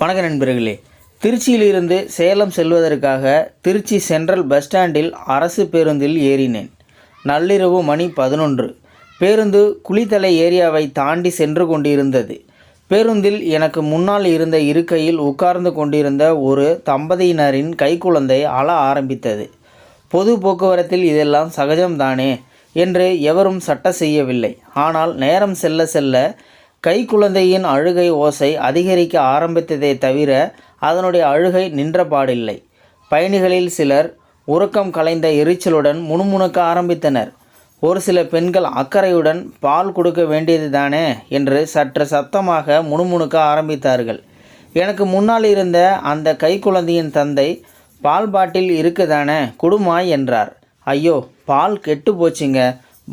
வணக்க நண்பர்களே. திருச்சியிலிருந்து சேலம் செல்வதற்காக திருச்சி சென்ட்ரல் பஸ் ஸ்டாண்டில் அரசு பேருந்தில் ஏறினேன். நள்ளிரவு மணி பதினொன்று. பேருந்து குளித்தலை ஏரியாவை தாண்டி சென்று கொண்டிருந்தது. பேருந்தில் எனக்கு முன்னால் இருந்த இருக்கையில் உட்கார்ந்து கொண்டிருந்த ஒரு தம்பதியினரின் கைக்குழந்தை அழ ஆரம்பித்தது. பொது போக்குவரத்தில் இதெல்லாம் சகஜம்தானே என்று எவரும் சட்ட செய்யவில்லை. ஆனால் நேரம் செல்ல செல்ல கைக்குழந்தையின் அழுகை ஓசை அதிகரிக்க ஆரம்பித்ததே தவிர அதனுடைய அழுகை நின்றபாடில்லை பயணிகளில் சிலர் உறக்கம் கலைந்த எரிச்சலுடன் முணுமுணுக்க ஆரம்பித்தனர். ஒரு சில பெண்கள் அக்கறையுடன் பால் கொடுக்க வேண்டியது தானே என்று சற்று சத்தமாக முணுமுணுக்க ஆரம்பித்தார்கள். எனக்கு முன்னால் இருந்த அந்த கைக்குழந்தையின் தந்தை பால் பாட்டில் இருக்குதானே குடுமாய் என்றார். ஐயோ பால் கெட்டு போச்சுங்க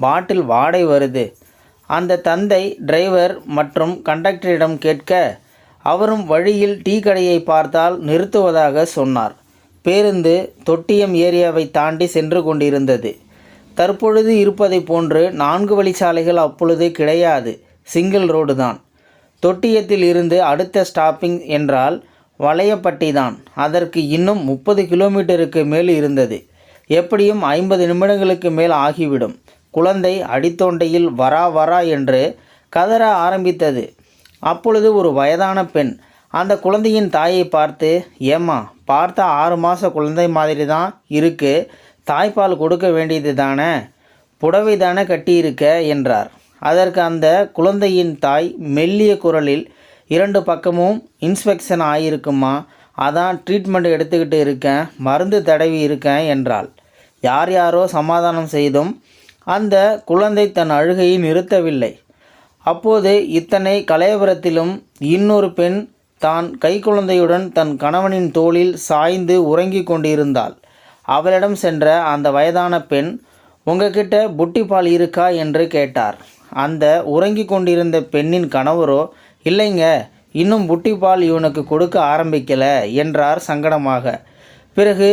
பாட்டில் வாடை வருது. அந்த தந்தை டிரைவர் மற்றும் கண்டக்டரிடம் கேட்க அவரும் வழியில் டீ கடையை பார்த்தால் நிறுத்துவதாக சொன்னார். பேருந்து தொட்டியம் ஏரியாவை தாண்டி சென்று கொண்டிருந்தது. தற்பொழுது இருப்பதை போன்று நான்கு வழிச்சாலைகள் அப்பொழுது கிடையாது. சிங்கிள் ரோடு தான் தொட்டியத்தில் இருந்து அடுத்த ஸ்டாப்பிங் என்றால் வளையப்பட்டி தான் அதற்கு இன்னும் முப்பது கிலோமீட்டருக்கு மேல் இருந்தது. எப்படியும் ஐம்பது நிமிடங்களுக்கு மேல் ஆகிவிடும். குழந்தை அடித்தொண்டையில் வரா வரா என்று கதற ஆரம்பித்தது. அப்பொழுது ஒரு வயதான பெண் அந்த குழந்தையின் தாயை பார்த்து ஏம்மா பார்த்த ஆறு மாத குழந்தை மாதிரி தான் இருக்கு. தாய்ப்பால் கொடுக்க வேண்டியது தானே? புடவை தானே கட்டியிருக்க? என்றார். அதற்கு அந்த குழந்தையின் தாய் மெல்லிய குரலில் இரண்டு பக்கமும் இன்ஸ்பெக்ஷன் ஆகியிருக்குமா அதான் ட்ரீட்மெண்ட் எடுத்துக்கிட்டு இருக்கேன். மருந்து தடவி இருக்கேன் என்றாள். யார் யாரோ சமாதானம் செய்தும் அந்த குழந்தை தன் அழுகையை நிறுத்தவில்லை. அப்போது இத்தனை கலையபுரத்திலும் இன்னொரு பெண் தான் கைக்குழந்தையுடன் தன் கணவனின் தோளில் சாய்ந்து உறங்கிக் கொண்டிருந்தாள். அவளிடம் சென்ற அந்த வயதான பெண் உங்ககிட்ட புட்டிப்பால் இருக்கா? என்று கேட்டார். அந்த உறங்கிக் கொண்டிருந்த பெண்ணின் கணவரோ இல்லைங்க இன்னும் புட்டிப்பால் இவனுக்கு கொடுக்க ஆரம்பிக்கல என்றார் சங்கடமாக. பிறகு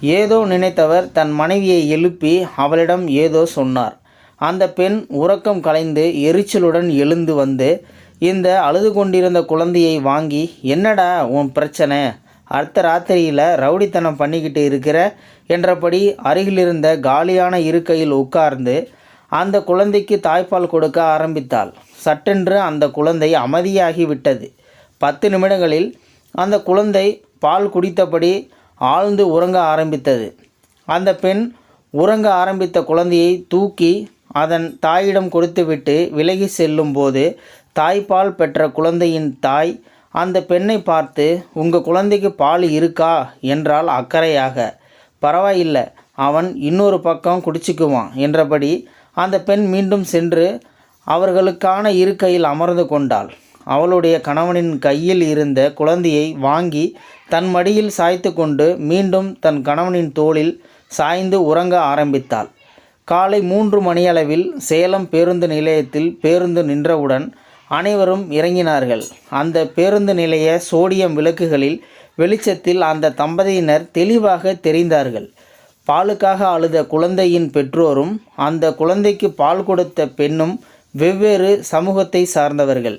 ஏதோ நினைத்தவர் தன் மனைவியை எழுப்பி அவளிடம் ஏதோ சொன்னார். அந்த பெண் உறக்கம் கலைந்து எரிச்சலுடன் எழுந்து வந்து இந்த அழுது கொண்டிருந்த குழந்தையை வாங்கி என்னடா உன் பிரச்சனை? அடுத்த ராத்திரியில் ரவுடித்தனம் பண்ணிக்கிட்டு இருக்கிற? என்றபடி அருகிலிருந்த காலியான இருக்கையில் உட்கார்ந்து அந்த குழந்தைக்கு தாய்ப்பால் கொடுக்க ஆரம்பித்தாள். சட்டென்று அந்த குழந்தை அமைதியாகி விட்டது பத்து நிமிடங்களில் அந்த குழந்தை பால் குடித்தபடி ஆழ்ந்து உறங்க ஆரம்பித்தது. அந்த பெண் உறங்க ஆரம்பித்த குழந்தையை தூக்கி அதன் தாயிடம் கொடுத்துவிட்டு விலகி செல்லும்போது தாய்ப்பால் பெற்ற குழந்தையின் தாய் அந்த பெண்ணை பார்த்து உங்கள் குழந்தைக்கு பால் இருக்கா? என்றால் அக்கறையாக. பரவாயில்லை அவன் இன்னொரு பக்கம் குடிச்சிக்குவான் என்றபடி அந்த பெண் மீண்டும் சென்று அவர்களுக்கான இருக்கையில் அமர்ந்து கொண்டாள். அவளுடைய கணவனின் கையில் இருந்த குழந்தையை வாங்கி தன் மடியில் சாய்த்து கொண்டு மீண்டும் தன் கணவனின் தோளில் சாய்ந்து உறங்க ஆரம்பித்தாள். காலை மூன்று மணியளவில் சேலம் பேருந்து நிலையத்தில் பேருந்து நின்றவுடன் அனைவரும் இறங்கினார்கள். அந்த பேருந்து நிலைய சோடியம் விளக்குகளில் வெளிச்சத்தில் அந்த தம்பதியினர் தெளிவாக தெரிந்தார்கள். பாலுக்காக அழுத குழந்தையின் பெற்றோரும் அந்த குழந்தைக்கு பால் கொடுத்த பெண்ணும் வெவ்வேறு சமூகத்தை சார்ந்தவர்கள்.